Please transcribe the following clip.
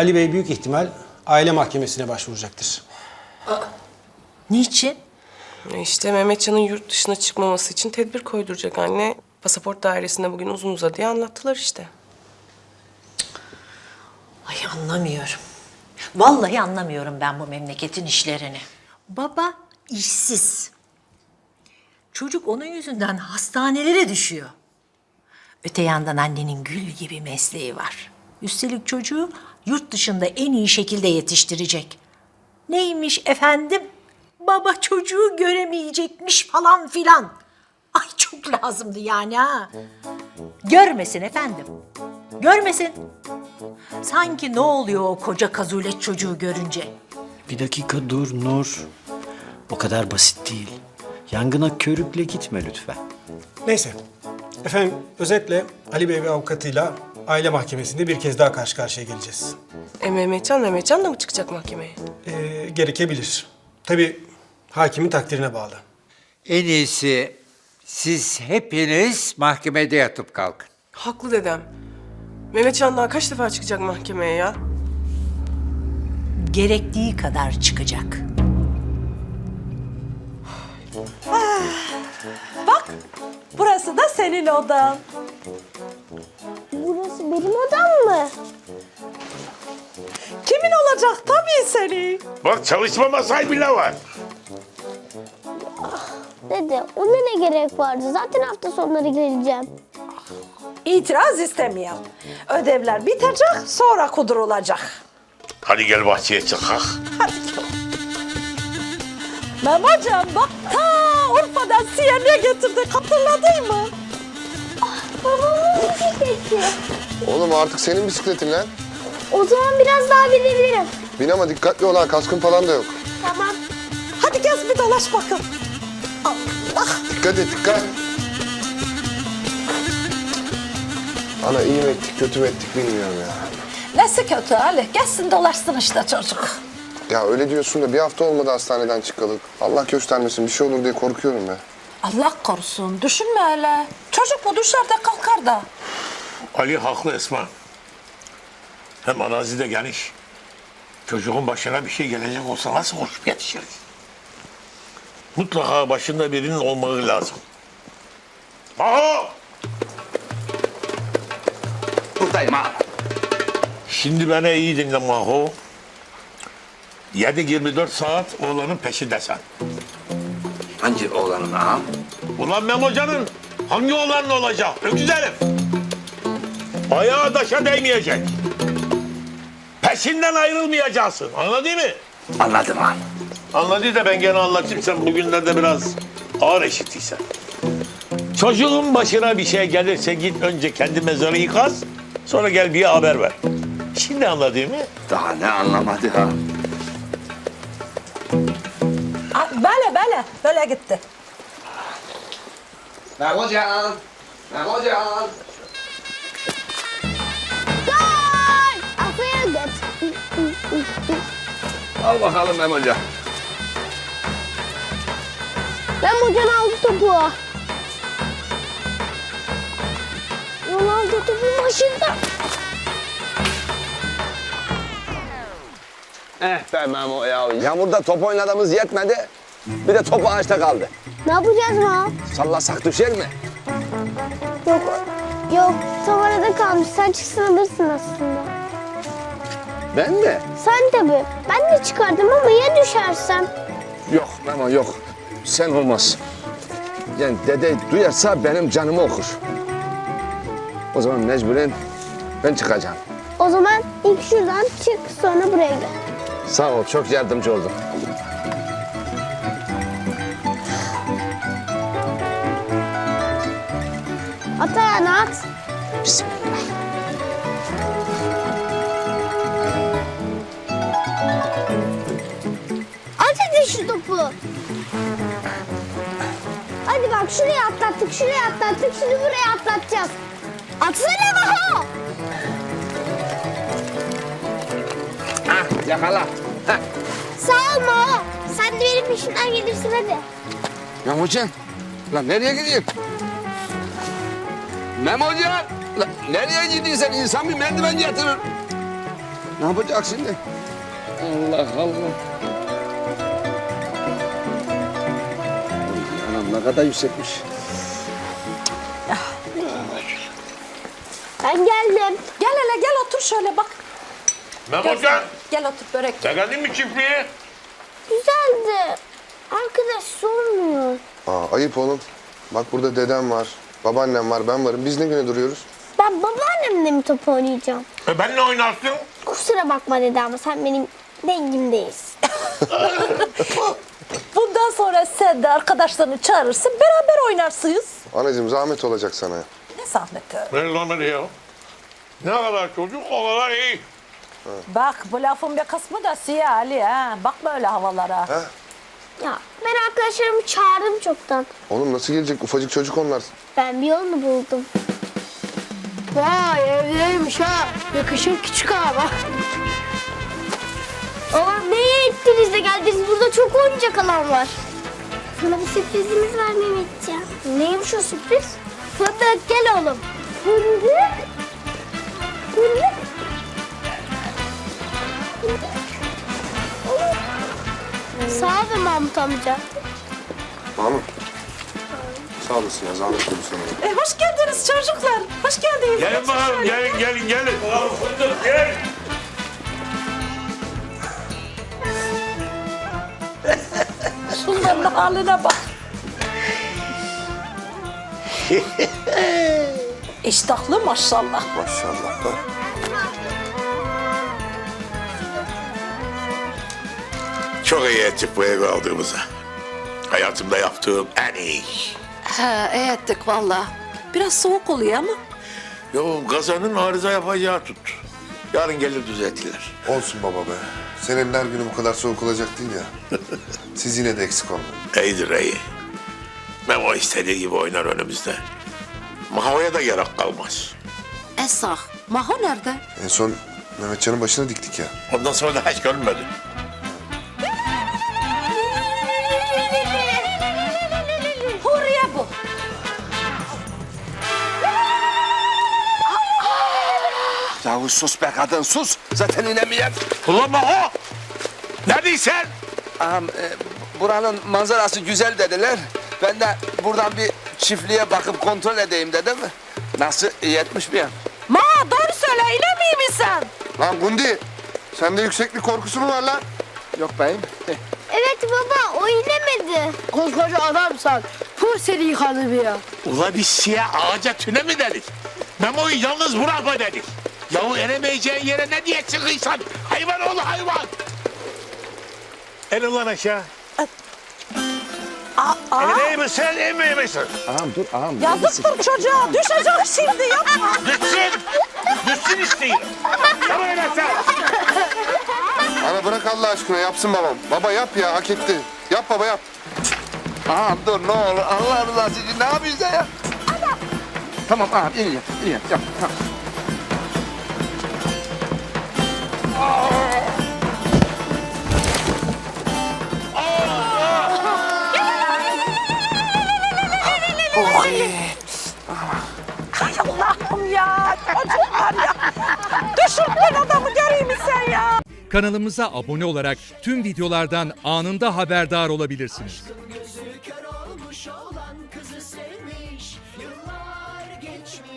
Ali Bey büyük ihtimal aile mahkemesine başvuracaktır. Niçin? İşte Mehmetcan'ın yurt dışına çıkmaması için tedbir koyduracak anne. Pasaport dairesinde bugün uzun uzadıya anlattılar işte. Ay anlamıyorum. Vallahi anlamıyorum ben bu memleketin işlerini. Baba işsiz. Çocuk onun yüzünden hastanelere düşüyor. Öte yandan annenin gül gibi mesleği var. Üstelik çocuğu yurt dışında en iyi şekilde yetiştirecek. Neymiş efendim? Baba çocuğu göremeyecekmiş falan filan. Ay çok lazımdı yani ha. Görmesin efendim. Görmesin. Sanki ne oluyor o koca kazulet çocuğu görünce? Bir dakika dur Nur. O kadar basit değil. Yangına körükle gitme lütfen. Neyse. Efendim özetle Ali Bey ve avukatıyla aile mahkemesinde bir kez daha karşı karşıya geleceğiz. E Mehmetcan, Mehmetcan da mı çıkacak mahkemeye? Ee, gerekebilir. Tabii hakimin takdirine bağlı. En iyisi siz hepiniz mahkemede yatıp kalkın. Haklı dedem. Mehmetcan daha kaç defa çıkacak mahkemeye ya? Gerektiği kadar çıkacak. Bak, burası da senin odan. Benim odam mı? Kimin olacak tabii senin. Bak çalışma masay bile var. Dede ona ne gerek vardı? Zaten hafta sonları geleceğim. İtiraz istemiyorum. Ödevler bitecek, sonra kudurulacak. Hadi gel bahçeye çıkak. Memacığım bak ta Urfa'dan siyerliğe getirdik. Hatırladın mı? Oğlum artık senin bisikletin lan. O zaman biraz daha binebilirim. Bin ama dikkatli ol ha kaskın falan da yok. Tamam. Hadi gez bir dolaş bakın. Dikkat et dikkat. Ana iyi mi ettik kötü mü ettik bilmiyorum ya. Nesi kötü Ali? Gezsin dolaşsın işte çocuk. Ya öyle diyorsun da bir hafta olmadı hastaneden çıkalı. Allah göstermesin bir şey olur diye korkuyorum ya. Allah korusun. Düşünme hele. Çocuk bu düşer de kalkar da. Ali haklı Esma. Hem arazi de geniş. Çocuğun başına bir şey gelecek olsa nasıl koşup yetişiriz? Mutlaka başında birinin olmalı lazım. Aha! Buradayım ha. Şimdi beni iyi dinle Maho. 7-24 saat oğlanın peşindesin. Hangi oğlanın ha? Ulan Memocanın hangi oğlanın olacak? Öküz herif. Ayağı taşa değmeyecek. Peşinden ayrılmayacaksın. Anladın mı? Anladım ha. Anladın da ben gene anlatayım sen bugünlerde biraz ağır eşittiysen. Çocuğun başına bir şey gelirse git önce kendi mezarı yıkaz. Sonra gel bir haber ver. Şimdi anladın mı? Daha ne anlamadı ha? Ha, Böyle böyle. Böyle gitti. Memocan! Memocan! Gol! Al bakalım Memocan. Ben Mocan aldı topu. Ronaldo topun başında. Eh be Memo ya. Yağmurda top oynadığımız yetmedi. Bir de top ağaçta kaldı. Ne yapacağız mı? Sallasak düşer mi? Yok. Yok. Tam arada kalmış. Sen çıksın alırsın aslında. Ben mi? Sen tabii. Ben de çıkardım ama ya düşersem? Yok Memo yok. Sen olmaz. Yani dede duyarsa benim canımı okur. O zaman mecburen ben çıkacağım. O zaman ilk şuradan çık sonra buraya gel. Sağ ol çok yardımcı oldun. At ayağını at. Bismillah. Topu. Hadi bak şuraya atlattık, şuraya atlattık, şimdi buraya atlatacağız. Atsana Maho. Ah yakala. Heh. Sağ ol Maho. Sen de benim peşimden gelirsin hadi. Memocan. Lan nereye gidiyorsun? Memocan. Lan nereye gidiyorsun sen? İnsan bir merdiven getirir. Ne yapacak şimdi? Allah Allah. Ne kadar yüksekmiş. Ben geldim. Gel hele gel otur şöyle bak. Memocan, Gel otur börek. sen geldin mi çiftliğe? Güzeldi. Arkadaş sormuyor. Aa, ayıp oğlum. Bak burada dedem var, babaannem var, ben varım. Biz ne güne duruyoruz? Ben babaannemle mi top oynayacağım? E benle oynarsın. Kusura bakma dede ama sen benim dengim değilsin. Bundan sonra sen de arkadaşlarını çağırırsın beraber oynarsınız. Anacığım zahmet olacak sana. Ne zahmeti. Ben ya. Ne kadar çocuk o kadar iyi. Bak bu lafın bir kısmı da siyah Ali ha. Bakma öyle havalara. Ya ben arkadaşlarımı çağırdım çoktan. Oğlum nasıl gelecek? Ufacık çocuk onlar. Ben bir yolunu buldum. Vay evliymiş ha. Yakışır küçük abi. Aa ne ettiniz de geldiniz? Burada çok oyuncak alan var. Sana bir sürprizimiz var Mehmetciğim. Neymiş o sürpriz? Fındık gel oğlum. Fındık. Fındık. Sağ ol be Mahmut amca. Mahmut. Sağ olasın ya. Zahmet oldu sana. E, hoş geldiniz çocuklar. Hoş geldiniz. Gelin bakalım, gelin, gelin, gelin. Fındık gel. Şunların haline bak. İştahlı maşallah. Maşallah. Ha. Çok iyi ettik bu evi aldığımıza. Hayatımda yaptığım en iyi. He, iyi ettik valla. Biraz soğuk oluyor ama. Yo gazanın arıza yapacağı tuttu. Yarın gelir düzeltirler. Olsun baba be. Senin her günü bu kadar soğuk olacak değil ya. Siz yine de eksik olmayın. İyidir iyi. Memo istediği gibi oynar önümüzde. Mahoya da gerek kalmaz. Esah, Maho nerede? En son Mehmetcan'ın başına diktik ya. Ondan sonra da hiç görünmedi. Sus be kadın sus. Zaten inemeyem. Ulan Maho! Neredeysen? Ağam e, buranın manzarası güzel dediler. Ben de buradan bir çiftliğe bakıp kontrol edeyim dedim. Nasıl iyi etmiş miyim? Ma doğru söyle inemiyor musun? Lan Gundi. Sende yükseklik korkusu mu var lan? Yok beyim. Evet baba o inemedi. Koskoca adamsan. Pur seni yıkadı bir ya. Ula biz siyah ağaca tüne mi dedik? Memo'yu yalnız bırakma dedik. Yahu eremeyeceğin yere ne diye çıkıysan hayvan oğlu hayvan. En ulan aşağı. Emeği misin, emeği misin? Ağam dur ağam. Yazıktır çocuğa. Düşecek şimdi yapma. Düşsün. Düşsün isteyin. Tamam sen. Ana bırak Allah aşkına yapsın babam. Baba yap ya hak etti. Yap baba yap. Ağam dur ne olur Allah rızası için ne yapıyorsun ya? Tamam ağam iyi yap, iyi yap. yap. Tamam. Ay Allah'ım ya. Çocuklar ya. Düşürdün adamı göreyim mi sen ya? Kanalımıza abone olarak tüm videolardan anında haberdar olabilirsiniz.